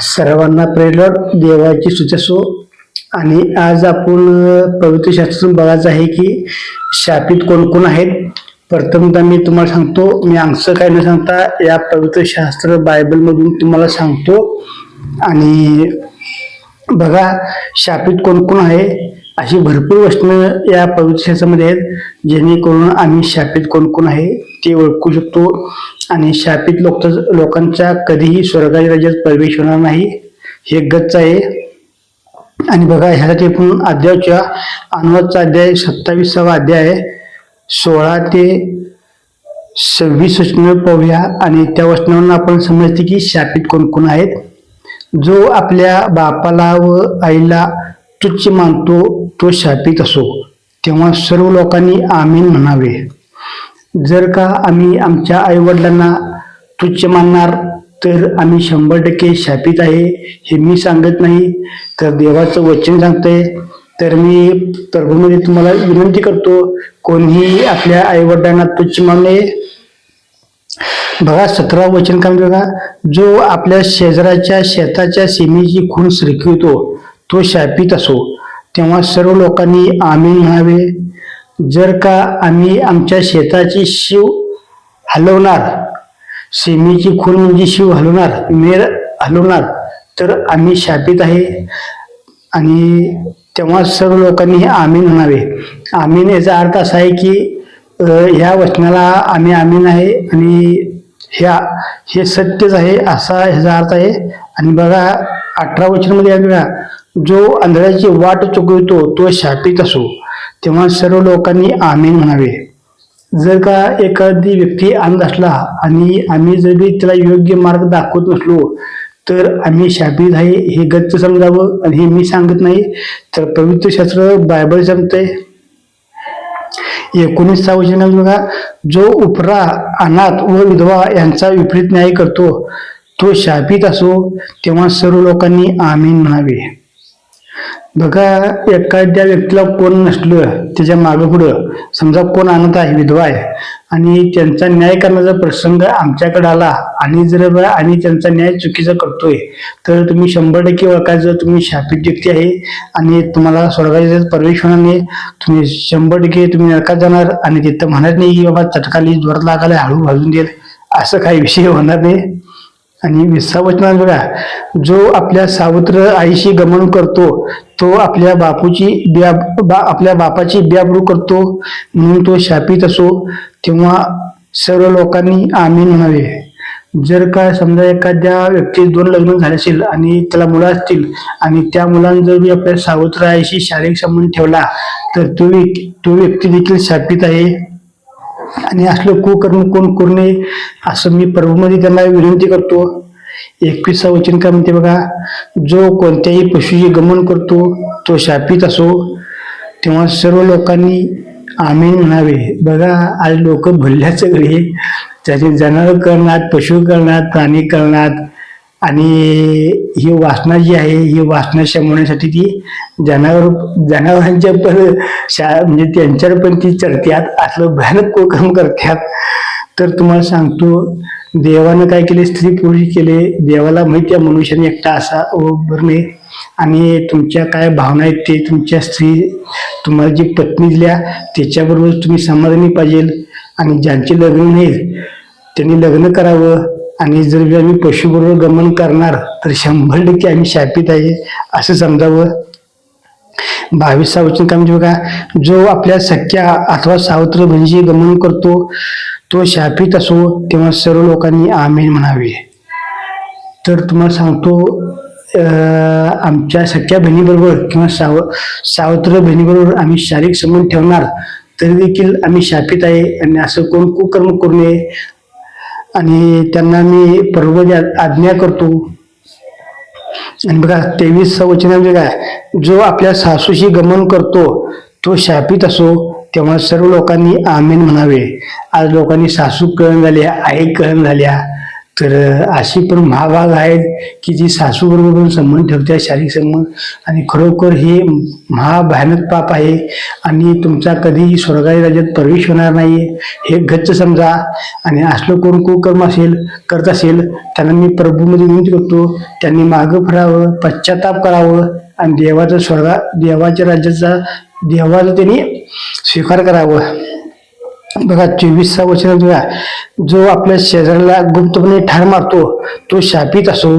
सर्वांना प्रेरड देवाची सुचसो आणि आज आपण पवित्र शास्त्रातून बघायचं आहे की शापित कोण कोण आहेत? प्रथमतः मी तुम्हाला सांगतो मी अंगचं काय न सांगता या पवित्र शास्त्र बायबलमधून तुम्हाला सांगतो. आणि बघा शापित कोण कोण आहे? अशी भरपूर वचनं या पवित्र शास्त्रामध्ये आहेत जेणेकरून आम्ही शापित कोण कोण आहे ते ओळखू शकतो. आणि शापित लोक लोकांचा कधीही स्वर्गाच्या राज्यात प्रवेश होणार नाही हे गच्च आहे. आणि बघा ह्यासाठी आपण अध्यायच्या अनुवादचा अध्याय सत्तावीसावा अध्याय आहे. सोळा ते सव्वीस वचनं पाहूया. आणि त्या वचनावरून आपण समजते की शापित कोण कोण आहेत. जो आपल्या बापाला व आईला तुच्छ मानतो तो शापित असो तेव्हा सर्व लोकांनी आमीन म्हणावे. जर का आम्ही आमच्या आईवडिलांना तुच्छ मानणार तर आम्ही शंभर टक्के शापित आहे हे मी सांगत नाही तर देवाचं वचन सांगतंय. तर मी प्रभूमध्ये तुम्हाला विनंती करतो कोणीही आपल्या आईवडिलांना तुच्छ मानले बघा सतरा वचन काय बघा जो आपल्या शेजाराच्या शेताच्या सीमेची खून सरकवितो तो शापित असो तेव्हा सर्व लोकांनी आम्ही म्हणावे. जर का आम्ही आमच्या शेताची शिव हलवणार सेमीची खून म्हणजे शिव हलवणार मेर हलवणार तर आम्ही शापित आहे. आणि तेव्हा सर्व लोकांनी हे आमीन म्हणावे. आमीन याचा अर्थ असा आहे की ह्या वचनाला आम्ही आमीन आहे आणि ह्या हे सत्यच आहे असा ह्याचा अर्थ आहे. आणि बघा अठरा वचनमध्ये आलेला जो आंधळ्याची वाट चुकवितो तो शापित असो. तेव्हा सर्व लोकांनी आमीन म्हणावे. जर का एखादी व्यक्ती अंध असला आणि आम्ही जर बी त्याला योग्य मार्ग दाखवत नसलो तर आम्ही शापित आहे हे गच्च समजावं आणि हे मी सांगत नाही तर पवित्र शास्त्र बायबल सांगतंय. एकोणीसचा वचन बघा जो उपरा अनाथ व विधवा यांचा विपरीत न्याय करतो तो शापित असो तेव्हा सर्व लोकांनी आमीन म्हणावे. बघा एखाद्या व्यक्तीला कोण नसलं त्याच्या मागं पुढं. समजा कोण आणत आहे विधवा आहे आणि त्यांचा न्याय करण्याचा प्रसंग आमच्याकडे आला आणि जर आणि त्यांचा न्याय चुकीचा करतोय तर तुम्ही शंभर टक्के ओळखायचं तुम्ही शापित व्यक्ती आहे आणि तुम्हाला स्वर्गाच्या प्रवेश होणार नाही तुम्ही शंभर टक्के तुम्ही नरकात जाणार आणि तिथं म्हणत नाही की बाबा चटकाली जोरात लागायला हळू भाजून देईल असं काही विषय होणार नाही. आणि विसा वचनात बघा जो आपल्या सावत्र आईशी गमन करतो तो आपल्या बापूची ब्या बा आपल्या बापाची ब्याबरू करतो म्हणून तो शापित असो तेव्हा सर्व लोकांनी आमीन म्हणावे. जर का समजा एखाद्या व्यक्ती दोन लग्न झाले असेल आणि त्याला मुलं असतील आणि त्या मुलांनी जर आपल्या सावत्र आईशी शारीरिक संबंध ठेवला तर तो व्यक्- तो व्यक्ती देखील शापित आहे. आणि असलं कुकर्म कोण करू नये असं मी प्रभूमध्ये त्यांना विनंती करतो. एकवीसा वचन काय म्हणते बघा जो कोणत्याही पशुचे गमन करतो तो शापित असो. तेव्हा सर्व लोकांनी आम्ही म्हणावे. बघा आज लोक भरल्या सगळे त्याचे जनावर करणार पशु करणार प्राणी करणार आणि ही वासना जी आहे ही वासना शमवण्यासाठी ती जनावर जनावरांच्या पण शा म्हणजे त्यांच्यावर पण ती चढत्यात. असलं भयानक कोकम करतात तर तुम्हाला सांगतो देवानं काय केले? स्त्री पुरुष केले. देवाला माहिती आहे मनुष्याने एकटा असा बरं नाही आणि तुमच्या काय भावना आहेत ते तुमच्या स्त्री तुम्हाला जी पत्नी दिल्या त्याच्याबरोबर तुम्ही समाधानी पाहिजे. आणि ज्यांचे लग्न नाहीत त्यांनी लग्न करावं. आणि जर आम्ही पशुबरोबर गमन करणार तर शंभर टक्के आम्ही शापित आहे असं समजावं. बावीसा वचन काय म्हणजे बघा जो आपल्या सख्या अथवा सावत्र म्हणजे गमन करतो तो शापित असो तेव्हा सर्व लोकांनी आमेन म्हणावे. तर तुम्हाला सांगतो आमच्या सख्या बहिणीबरोबर किंवा साव सावत्र बहिणीबरोबर आम्ही शारीरिक संबंध ठेवणार तरी देखील आम्ही शापित आहे आणि असं कोण कुकर्म करू नये आणि त्यांना मी पर्वत आज्ञा करतो. आणि बघा तेवीस वचनामध्ये म्हणजे काय? जो आपल्या सासूशी गमन करतो तो शापित असो तेव्हा सर्व लोकांनी आमेन म्हणावे. आज लोकांनी सासू कळण झाल्या आई कळण झाल्या तर अशी पण महाभाग आहेत की जी सासूबरोबर संबंध ठेवते शारीरिक संबंध. आणि खरोखर हे महाभयानक पाप आहे. आणि तुमचा कधीही स्वर्गाच्या राज्यात प्रवेश होणार नाही हे गच्च समजा. आणि असलं कोण कुकर्म असेल करत असेल त्यांना मी प्रभूमध्ये विनंती करतो त्यांनी मागं फिरावं पश्चाताप करावं. आणि देवाचा स्वर्गा देवाच्या राज्याचा देवाचा त्यांनी स्वीकार करावं. बघा चोवीसचा वचन बघा. जो आपल्या शेजाऱ्याला गुप्तपणे ठार मारतो तो शापित असो.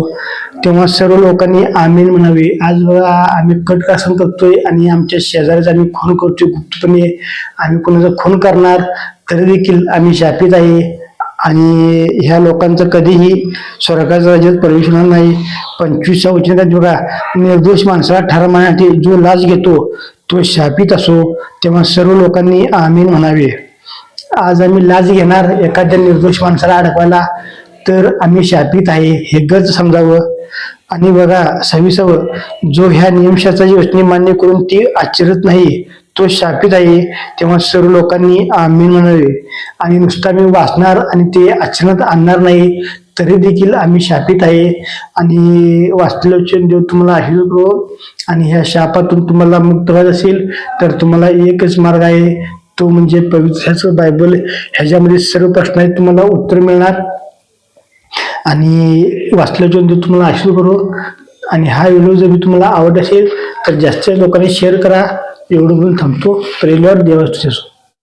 तेव्हा सर्व लोकांनी आमीन म्हणावे. आज बघा आम्ही कटकासन करतोय आणि आमच्या शेजाऱ्याचा आम्ही खून करतोय गुप्तपणे आम्ही कोणाचा खून करणार तरी देखील आम्ही शापित आहे. आणि ह्या लोकांचं कधीही स्वर्गाच्या राज्यात प्रवेश होणार नाही. पंचवीसच्या वचनात बघा. निर्दोष माणसाला ठार मारण्यासाठी जो लाच घेतो तो शापित असो. तेव्हा सर्व लोकांनी आमीन म्हणावे. आज आम्ही लाज घेणार एखाद्या निर्दोष माणसाला अडकवायला तर आम्ही शापित आहे. हे गज समजावं. आणि बघा सविसावं जो ह्या नियमशास्त्राची योजने मान्य करून ती आचरत नाही तो शापित आहे. तेव्हा सर्व लोकांनी आम्ही म्हणावे. आणि नुसता मी वाचणार आणि ते आचरणात आणणार नाही तरी देखील आम्ही शापित आहे. आणि वाचलेलं देव तुम्हाला आशीर्वाद करो. आणि ह्या शापातून तुम्हाला मुक्त व्हायचं असेल तर तुम्हाला एकच मार्ग आहे तो म्हणजे पवित्र ह्याचं बायबल ह्याच्यामध्ये सर्व प्रश्न तुम्हाला उत्तर मिळणार. आणि वाचलं जो तुम्हाला आशीर्वाद करू. आणि हा व्हिडिओ जर तुम्हाला आवडत असेल तर जास्तीत लोकांनी शेअर करा. एवढं बोलून थांबतो. प्रेलवर देवास